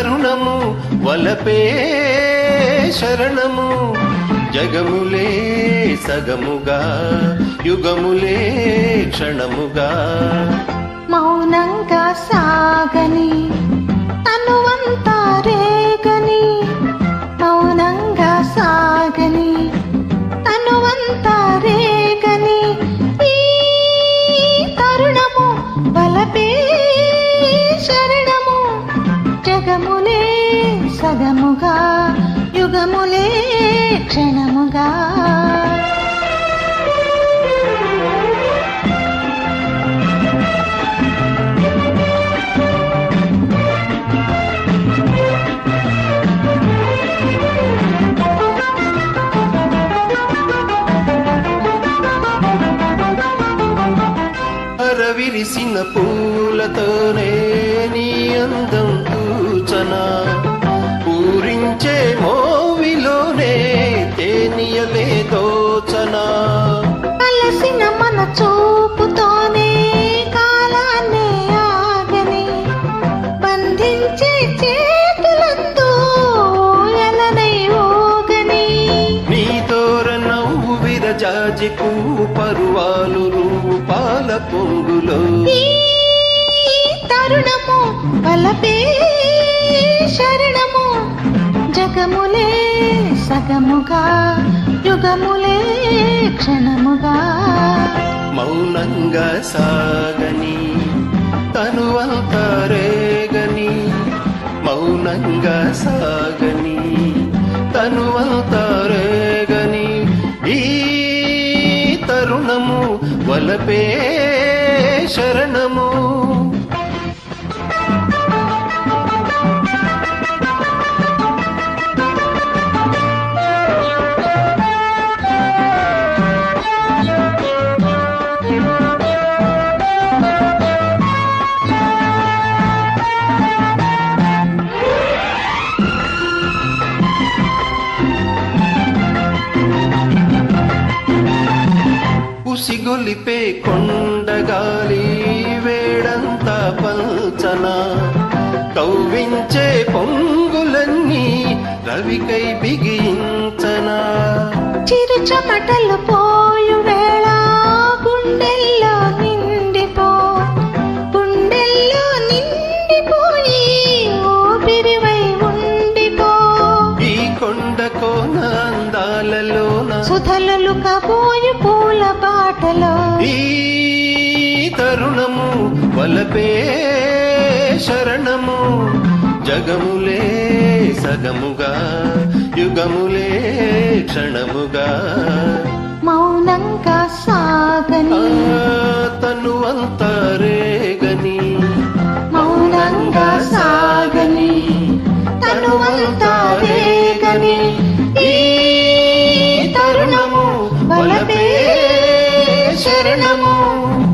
కరుణము వలపే శరణము. జగములే సగముగా యుగములే క్షణముగా. మౌనంగా సాగని క్షణముగా. విరిసిన పూలతోనే నీ అందం కూచనా. పూరించే మో తేనియలే దోచనా కలసిన మన చూపుతోనే కాలాన్ని ఆగని బంధించే చేతులందు ఎలనై ఊగని. నీ తోర నవ్వు విరజాజి పువ్వు పరువాలు నువ్వు పాల పొంగులో తరుణము బలపే శరణము జగములే సగముగా యుగములే క్షణముగా మౌనంగా సాగని తనువంతా రేగని మౌనంగా సాగని తనువంతా రేగని ఈ తరుణము వలపే శరణము. ఉసిగొలిపే కొండగాలి వేడంతా పల్చన. కవ్వించే పొంగులన్నీ రవికై బిగించనా. చిరు చెమటలు పోయు వేళ గుండెల్లో నిండిపో. గుండెల్లో నిండిపోయి ఊపిరివై ఉండిపో. ఈ కొండ కోన అందాలలోన సుధలలు కబోయు పూల బాటలో ఈ తరుణము వలపే శరణము. జగములే సగముగా యుగములే క్షణముగా. Oh.